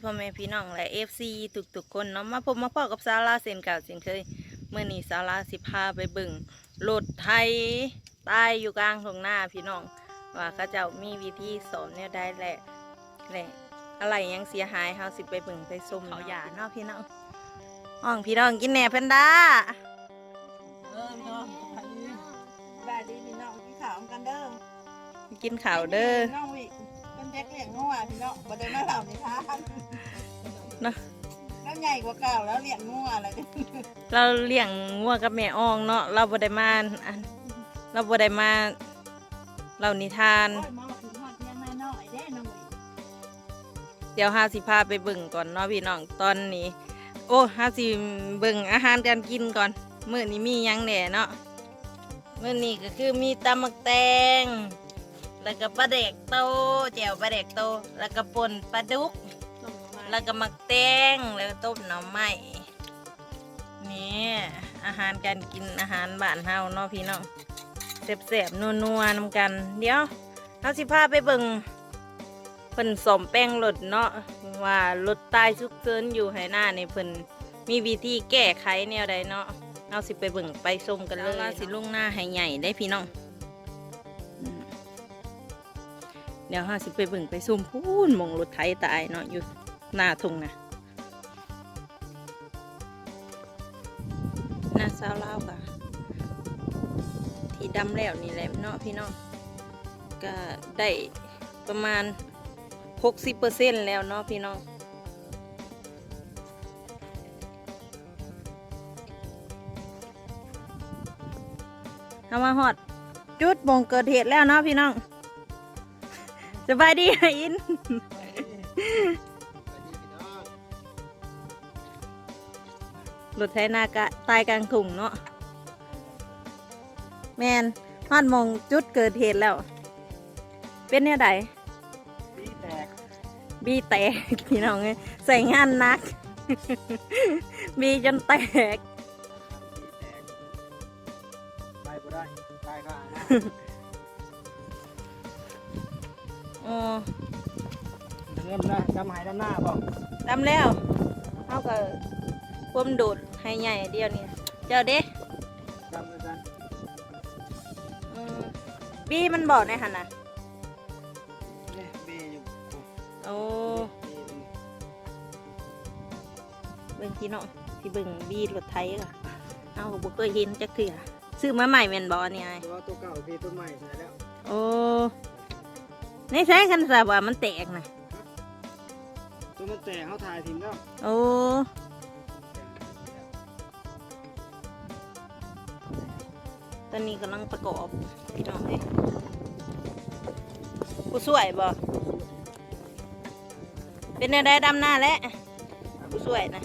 ดีพ่อแม่พี่น้องและเอฟซีทุกๆคนเนาะมาพบมาพ่อกับซาร่าเซนเก่าเซนเคยเมื่อนี้ซาร่าสิพาไปเบึงรถไทยตายอยู่กลางทงหน้าพี่น้อง ว่าเขาเจ้ามีวิธีสอนเนี่ยได้แหละแหละอะไรยังเสียหายเฮาสิไปเบิ่งไปชมเขาหยาเนาะพี่น้องห้องพี่น้องกินแหน่เพนด้าเออพี่น้องบายดีพี่น้องพี่ขาวกันเด้อกินข้าวเด้อน้องวิเป็น แจ็คเลี้ยงงัวพี่น้องบ่ได้มาเล่านิทานเนาะแล้วใหญ่กว่าเก่าแล้วเลี้ยงงัวอะไรดิเราเลี้ยงงัวกับแม่อ่องเนาะเราบ่ได้มาอันเราบ่ได้มาเล่านิทาน โอ้ยมองถึงฮอดยังน้อยๆเด้น้องวิเดี๋ยวฮาสิพาไปเบิ่งก่อนเนาะพี่น้องตอนนี้ โอ้ฮาสิเบิ่งอาหารการกินก่อนมื้อนี้มีหยังแหน่เนาะมื้อนี้ก็คือมีตำมักแตง แล้วก็ปลาเด็กโตแจ่วปลาเด็กโต แล้วก็ป่นปลาดุก แล้วก็มักแตงแล้วก็ต้มหน่อไม้นี่อาหารการกินอาหารบ้านเฮาเนาะพี่น้องแซ่บๆนัวๆนำกัน เดี๋ยวเฮาสิพาไปเบิ่งเพิ่นสมแป้งรถเนาะว่ารถตายชุกเชิญอยู่ให้หน้าในเพิ่นมีวิธีแก้ไขแนวใดเนาะเอาสิไปเบิ่งไปชมกันเลยว่าสิลุงหน้าให้ใหญ่ได้พี่น้อง เดี๋ยวห้าสิไปเบิ่งไปซุ่มพูนมองรถไถตายเนาะอยู่หน้าทุ่งนะหน้าซาวลาวกะที่ดำแล้วนี่แหละเนาะพี่น้องก็ได้ประมาณ60%แล้วเนาะพี่น้องเอามาหอดจุดบ่งเกิดเหตุแล้วเนาะพี่น้อง สบายดีไหมอิน รถไถนากะตายกลางถุงเนาะแมนฮอดมองจุดเกิดเหตุแล้ว เป็นเนี่ยไดปีแตกบีแตกพี่น้องเอ้ยใส่งานหนัก บีจนแตก ไปบ่ได้ตายค่ะ อ๋อเงินนะจำหายด้านหน้าบ่ดำแล้วเขาก็พ่มดูดให้ใหญ่เดียวนี่เจ้าเด้จำเลยจ้ะอืมบีมันบอกในหันนะนี่เบอยู่โอ้เบิ่งพี่น้องที่เบิ่งบีรถไทยค่ะเอาก็บ่เคยเห็นจักเถื่อซื้อมาใหม่แม่นบ่เนี่ยไอ้ตัวตัวเก่าคือตัวใหม่ใช่แล้วโอ้ ในใช้กันสาว่ามันแตกนะตัวมันแตกเขาถ่ายทิ้งแล้วโอ้ตอนนี้กำลังประกอบพี่น้องเอ้ยผู้สวยบ่เป็นแนวใดดำหน้าแล้วผู้สวยนะ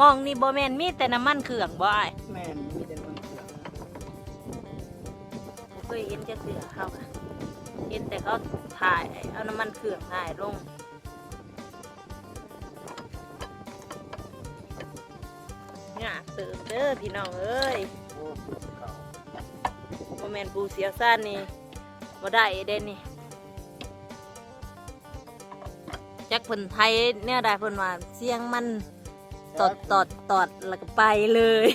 มองนี่บ่แม่นมีแต่น้ำมันเครื่องบ่อ้ายแม่นมีแต่มันเสือกบ่เคยเห็นจะเสือเขาค่ะเห็นแต่เขาถ่ายเอาน้ำมันเครื่องถ่ายลงเนี่ยเติมเด้อพี่น้องเอ้ยโอ้เก่าโมแมนปูเสียซ่านนี่บ่ได้เด่นนี่จักเพิ่นไทยเนี่ยได้เพิ่นว่าเสียงมัน ตอดตอดตอดแล้วก็ไปเลย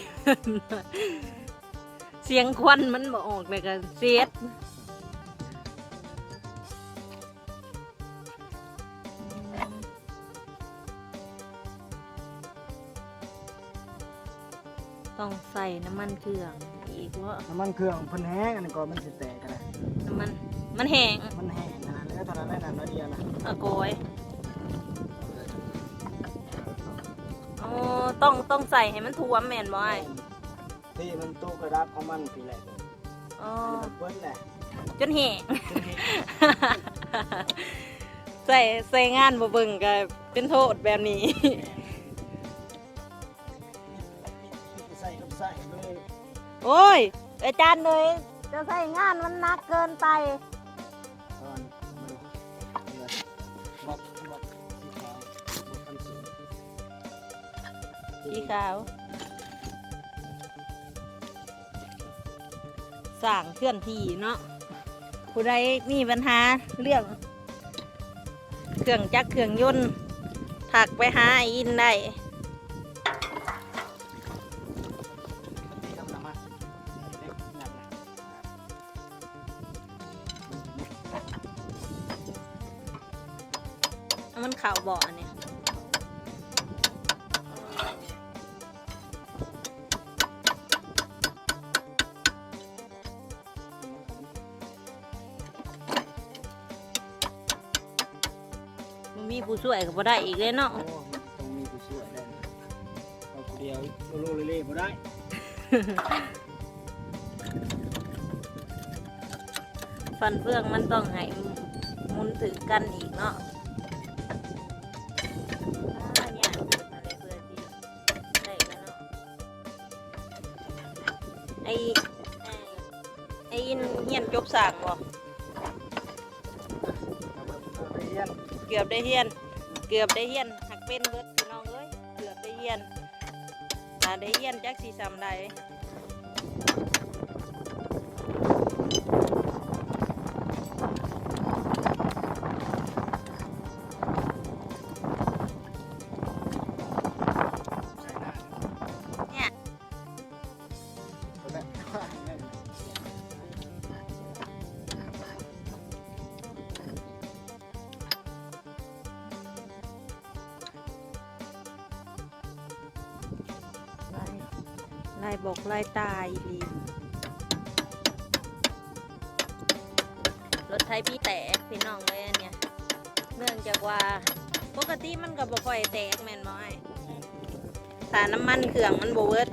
เสียงควันมันบ่ออกเลยก็เสียดต้องใส่น้ำมันเครื่องอีกว่าน้ำมันเครื่องเพันแห้งอันนี้ก่อนมันสิแตกกันเลยน้ำมันมันแห้งมันแห้งนะแล้วตอนนั้นได้นานน้อยเดียวนะอะโกย ต้องต้องใส่ให้มันท่วมแม่นบ่ไอ้ที่มันตู้กระดับของมันปีแรกอ๋ออันนี้มันเปิ้ลแหละจนแห้งใส่ใส่งานบ่เบิ่งก็เป็นโทษแบบนี้ใส่ลูกใส่เลยโอ้ยอาจารย์เลยจะใส่งานมันหนักเกินไป สีขาวสั่งเคลื่อนที่เนาะผู้ใดมีปัญหาเรื่อง เครื่องจักรเครื่องยนต์ถักไปหาอินได้ทำมันข่าวบ่อเนี่ย ช่วยก็บ่ได้อีกเลยเนาะ ต้องมีผู้ช่วยได้นะเอาคนเดียวโลโลเล่ๆบ่ได้ฟันเฟืองมันต้องให้หมุนถือกันอีกเนาะอ่าเนี่ยอะไรเพื่อที่ได้แล้วเนาะไอ้ไอ้ไอ้อินเฮียนจบสั่งบ่เอาเรียนเกือบได้เฮียน เกือบได้เฮียนหักเป็นเบิดพี่น้องเอ้ยเกือบได้เฮียนถ้าได้เฮียนจักสีซ้ำได้ ลายบอกลายตายดีรถไทยพี่แตกพี่น้องเลยอันเนี่ยเนื่องจากว่าปกติมันก็บ่ค่อยแตกแม่นบ่ไอ้ถ้าน้ำมันเครื่องมันบ่เวิร์ด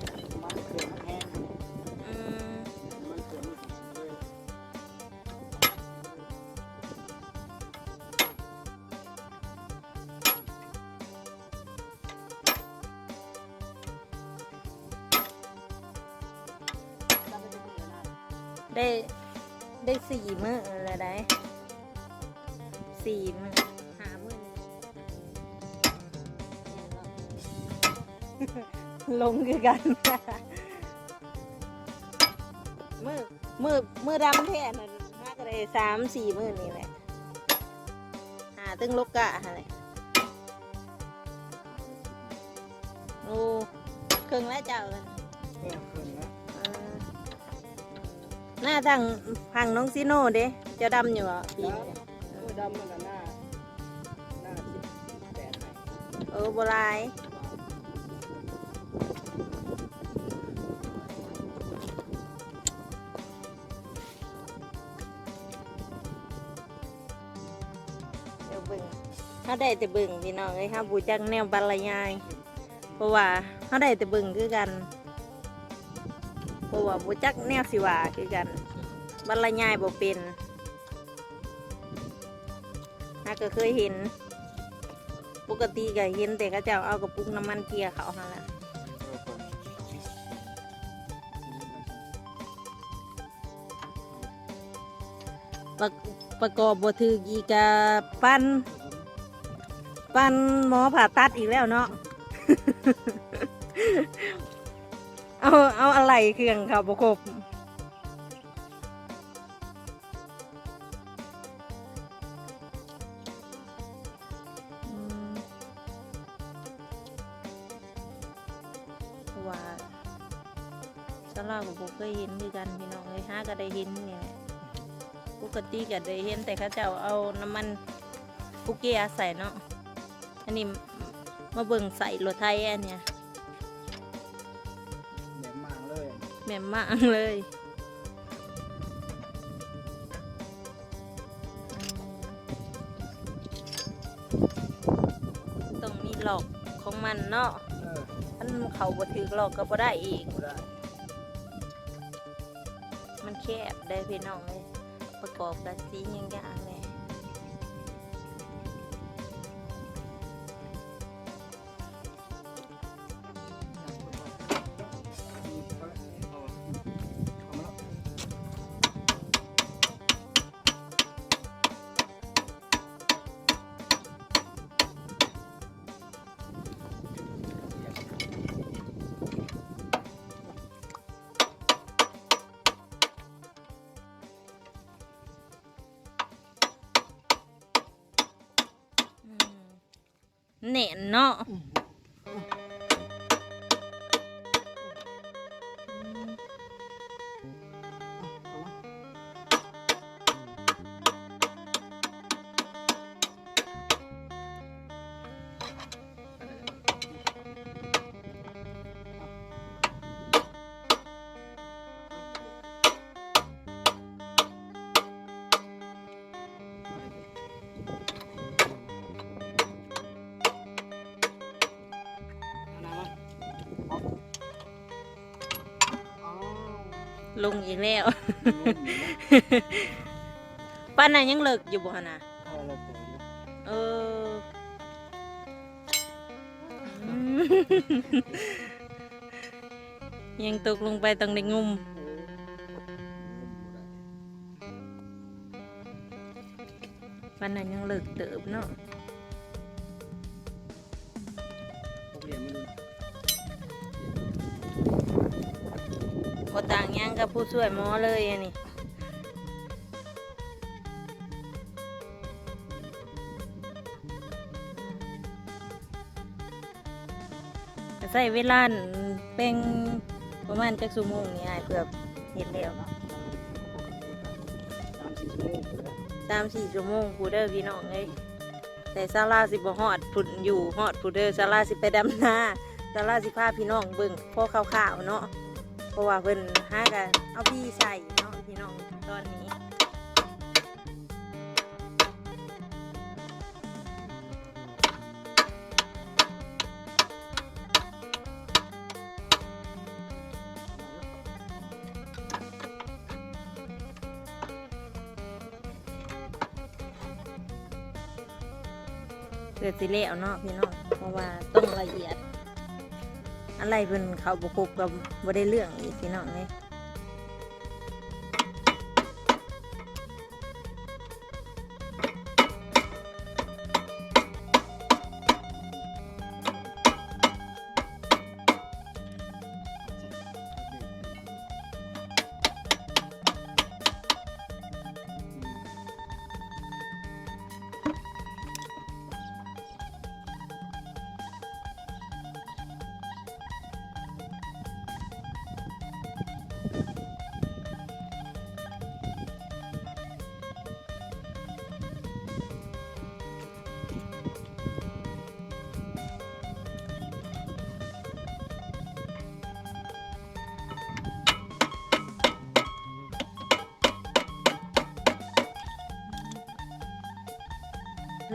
สี่มื้อหามื้อลงคือกัน มือมือมือดำแท้น่ะน่าก็ได้สามสี่มือนี่แหละ หาตึงลกกะอะไรโอ้เครื่องแล้วเจ้ากันเครื่องเครื่องนะอ่าหน้าทางพังน้องซิโน่เด้เจะดำอยู่เหรอปีนี้เนี่ยโอ้ย ดำมันก็หน้าหน้าสิบแปดไห้เออโบรายเดี๋ยวเบิ่งเขาได้แต่เบิ่งพี่น้องเลยครับบูจักแนวบรรยาย เพราะว่าเขาได้แต่เบิ่งคือกันเพราะว่าบูจักแนวสิว่าคือกัน บรรยายบ่เป็น ก็เคยเห็น ปกติก็เห็นแต่เขาเจ้าเอากระปุกน้ำมันเกียร์เขาหั่นละประประกอบบถือกีกาปั้นปั้นหมอผ่าตัดอีกแล้วเนาะ เอาเอาอะไรเครื่องเขาประครบ นคือกันพี่น้องเลยห้าก็ได้เห็นนี่แหละปกติก็ได้เห็นแต่เขาเจ้าเอาน้ำมันกุเกียใส่เนาะอันนี้มาเบิ่งใส่รถไทยอันเนี้ยแบบมากเลยแม่นมากเลยอืมต้องมีหลอกของมันเนาะเอออันเขาบ่ถือหลอกก็บ่ได้อีกบ่ได้มันแคบได้พี่น้องเลยประกอบกับสีอย่างๆเล แน่นเนาะ ลงอีกแล้ว ป้านน่ะยังเลิกอยู่บ่หั่นน่ะเอออืมยังตกลงไปต้องได้งุมป้านนั้นยังเลิกเติบเนาะางหยังกับผู้ช่วยมอเลยอันนี้ใช้เวลาเป็นประมาณจักชั่วโมงนี่อ้เพื่อเฮ็ดแล้วสามสี่ชั่วโมงพูเด้อพี่น้องเอ้ยแต่ซาลาสิบ่ฮอดพุ่นอยู่ฮอดพูเด้อซาลาสิไปดำนาซาลาสิพาพี่น้องเบิ่งพ่อข่าวๆเนาะ เพราะว่าเพิ่นหากันเอาพี่ใส่เนาะพี่น้องตอนนี้ เกิดสิเละเนาะพี่น้องเพราะว่าต้องละเอียด อะไรเพิ่นเขาบกบกับบ่ได้เรื่องอีกพี่น้องเลย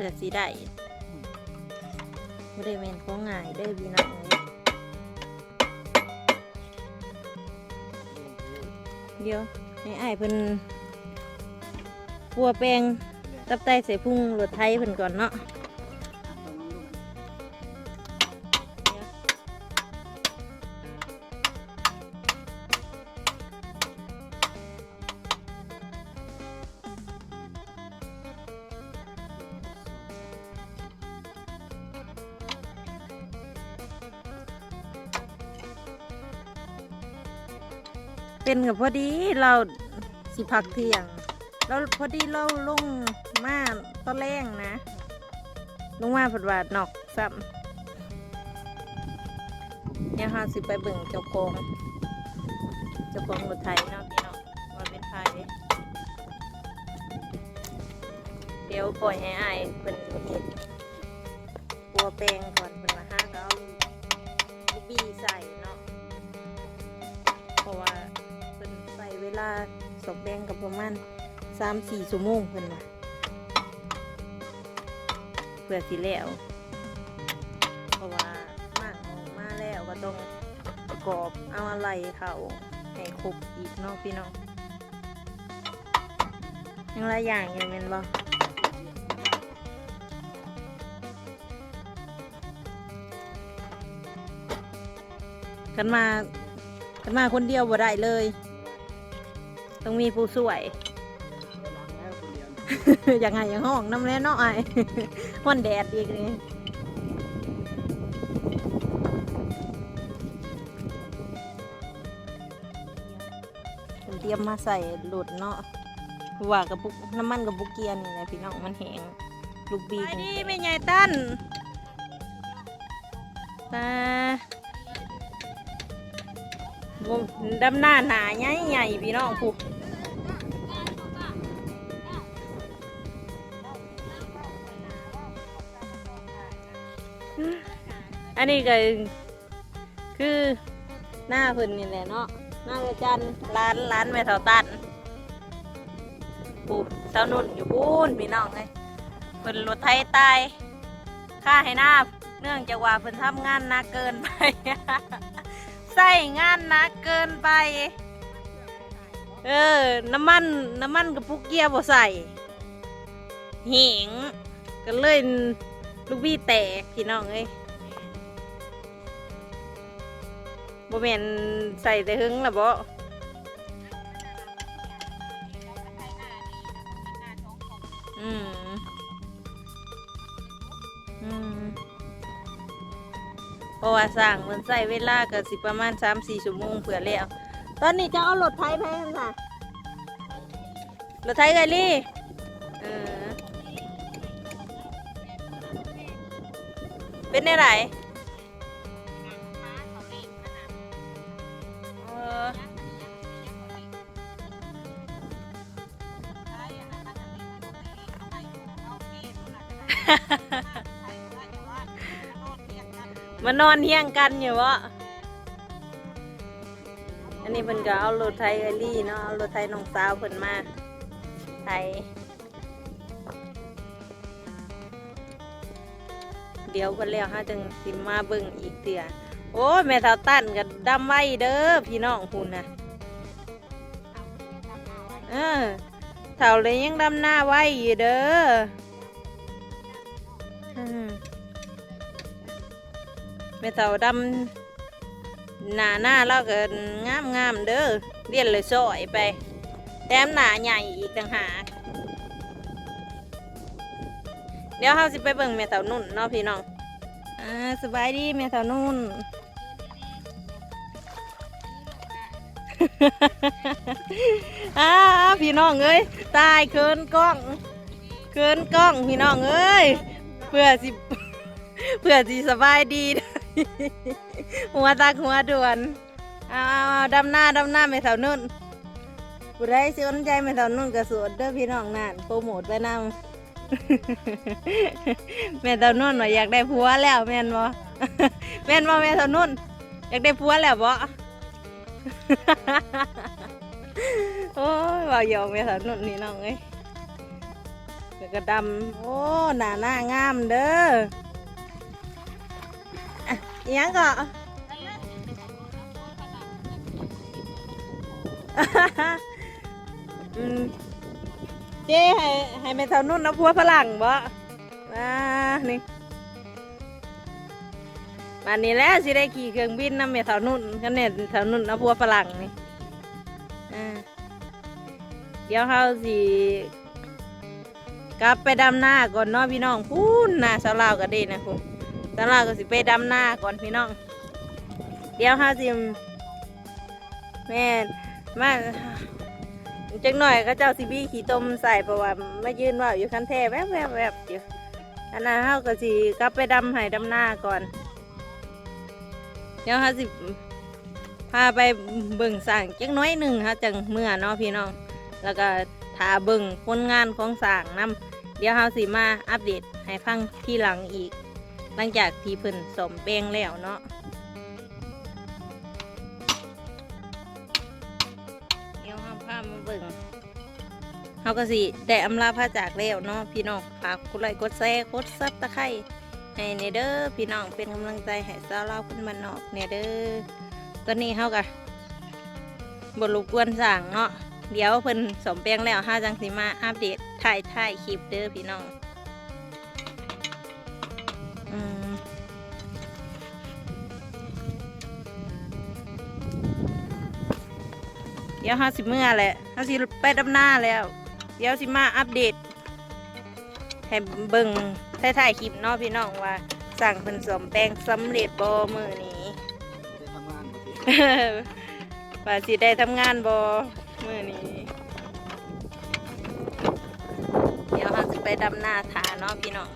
พื่อสิได้บ่ได้แม่นของง่ายเด้อพี่น้องเอ้ยเดี๋ยวให้อ้ายเพิ่นปัวแปลงตับไตใส่พุงรถไทยเพิ่นก่อนเนาะ นกับพอดีเราสิพักเที่ยง แล้วพอดีเราลงมาตอนแรงนะ ลงมาผัดวาดนอกซ้ำเนี่ยค่ะสิไปเบิ่งเจ้าของเจ้าของรถไทยเนาะพี่น้องว่าเป็นไทยเดี๋ยวปล่อยให้อายเป็นเห็ดปัวแปลงก่อนเป็นมาห้าก็เอาลูกบี้ใส่ ลาสอบแดงกับประมาณสามสี่ชั่วโมงเพิ่นว่าเพื่อสิแล้วเพราะว่ามากออกมาแล้วก็ต้องประกอบเอาอะไรเขาให้ครบอีกเนาะพี่น้องยังหลายอย่างอยู่แม่นบ่กันมากันมาคนเดียวบ่ได้เลย ต้องมีผู้ช่วย อย่างไงอย่างห้องน้ำแร่เนาะไอ้ห้อนแดดอีกนี่เตรียมมาใส่หลุดเนาะว่ากับปุกน้ำมันกับบุกเกียนนี่แหละพี่น้องมันแห้งลูกบีไปนี่ไม่ใหญ่ตั้นตาบ่ ดำหน้าหนาใหญ่ใหญ่พี่น้องผู้อันนี้ก็คือหน้าพิ่นนี่แหละเนาะหน้าจันร้านร้านแม่เท่าตันผู้สาวนุ่นอยู่พูนพี่น้องเลยเพิ่นรถไทยตายค่าให้หน้าเนื่องจากว่าเพิ่นทำงานหนักเกินไป ใส่งานหนักเกินไป เออ น้ำมันน้ำมันกับพุกเกียร์บ่ใส่หิงก็เลยลูกบี้แตกพี่น้องเอ้ยบ่แม่นใส่แต่หึงละบ่ะว่าสร้างมันใส่เวลาก็สิประมาณ3-4ชั่วโมงเผื่อแล้ว ตอนนี้จะเอารถไถไปค่ะรถไถไกลี่เออเป็นได้ไรเออ มานอนเฮียงกันอยู่วะอันนี้เพิ่นก็เอารถไทยเอลี่เนาะ เอารถไทยน้องสาวเพิ่นมาไทยเดี๋ยวกันแล้วฮะจังสิมาเบิ่งอีกเตือโอ้ยแม่เท่าตั้นก็ดำไว้เด้อพี่น้องคุณนะเออเท่าเลยยังดำหน้าไว้อยู่เด้อ แม่เต่าดำหน้าหน้าเราก็งามงามๆเด้อเรียนเลยสอยไปแถมหน้าใหญ่อีกต่างหากเดี๋ยวเราสิไปเบิ่งแม่เต่านุ่นเนาะพี่น้องอ่าสบายดีแม่เต่านุ่นอ้าพี่น้องเอ้ยตายเคินกล้องเคินกล้องพี่น้องเอ้ยเพื่อสิเพื่อสิสบายดี หัวตากหัวด่วนเอาเอาเอาดำหน้าดำหน้าไม่เท่านุ่นผู้ใดสนใจไม่เท่านุ่นก็สวดเด้อพี่น้องนั่นโปรโมทไปนำแม่เท่านุ่นว่าอยากได้ผัวแล้วแม่นบ่แม่นบ่แม่เท่านุ่น อยากได้ผัวแล้วบ่โอ้ยว่าหยอกแม่เท่านุ่นนี่น้องเอ้ยแล้วก็ดำโอ้หน้าหน้างามเด้อ อิหยังก็อืมเจ๊ให้ให้แม่เท่านุ่นเอาพัวฝรั่งบ่อ่านี่วันนี้แหล้วสิได้ขี่เครื่องบินนำแม่เท่านุ่นกันเนี่ยเท่านุ่นเอาพัวฝรั่งนี่อ่าเดี๋ยวเขาสิกลับไปดำหน้าก่อนเนาะพี่น้องพูนหน้าสาวลาวก็ดีนะคุณ ตอนแรกก็สิไปดำหน้าก่อนพี่น้อง เดี๋ยวห้าสิมแม่มาจังหน่อยก็เจ้าสิบี้ขี่ต้มใส่เพราะว่าไม่ยืนว่าอยู่คันแท่แวบแวบแวบอยู่อันนั้นเฮาก็สิกลับไปดำให้ดำหน้าก่อน เดี๋ยวห้าสิพาไปเบิ่งสั่งจังน้อยหนึ่งฮะจังเมื่อเนาะพี่น้อง แล้วก็ถาเบิ่งผลงานของสั่งนํเดี๋ยวเฮาสิมาอัปเดตให้ฟังที่หลังอีก หลังจากที่เพิ่นสมแป้งแล้วเนาะเดี๋ยวเราพามาเบิ่งเขาก็สิได้อำลาพระจากแล้วเนาะพี่น้องฝากกดไลค์กดแชร์กดซับตะไคร้ให้เนเด้อพี่น้องเป็นกำลังใจให้สาวเราคนบ้านนอกเนเด้อตอนนี้เขาก็บรบกวนสั่งเนาะเดี๋ยวเพิ่นสมแป้งแล้วห้าจังสิมาอัปเดตถ่ายถ่ายคลิปเด้อพี่น้อง เดี๋ยวห้าสิบเมื่อแหละห้าสิไปดำหน้าแล้ว เดี๋ยวสิมาอัปเดตให้เบิ่งถ่ายถ่ายๆคลิปเนาะพี่น้องว่า สั่งเป็นสมแปลงสำเร็จบอมือนี้ป่าสิได้ทำงานบอมือนี้เดี๋ยวเราสิไปดำหน้าถาเนาะพี่น้อง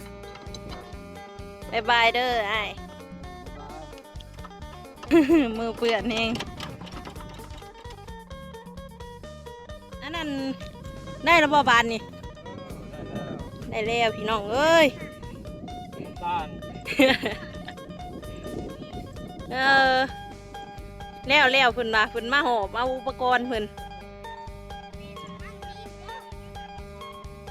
บายบายเด้อไอ้มือเปื้อนเอง นนั้นได้ระบอบานนี่ ได้แล้วพี่น้องเอ้ยต้านเออแล้วแล้วเพิ่นมาเพิ่นมาหอบเอาอุปกรณ์เพิ่นเอ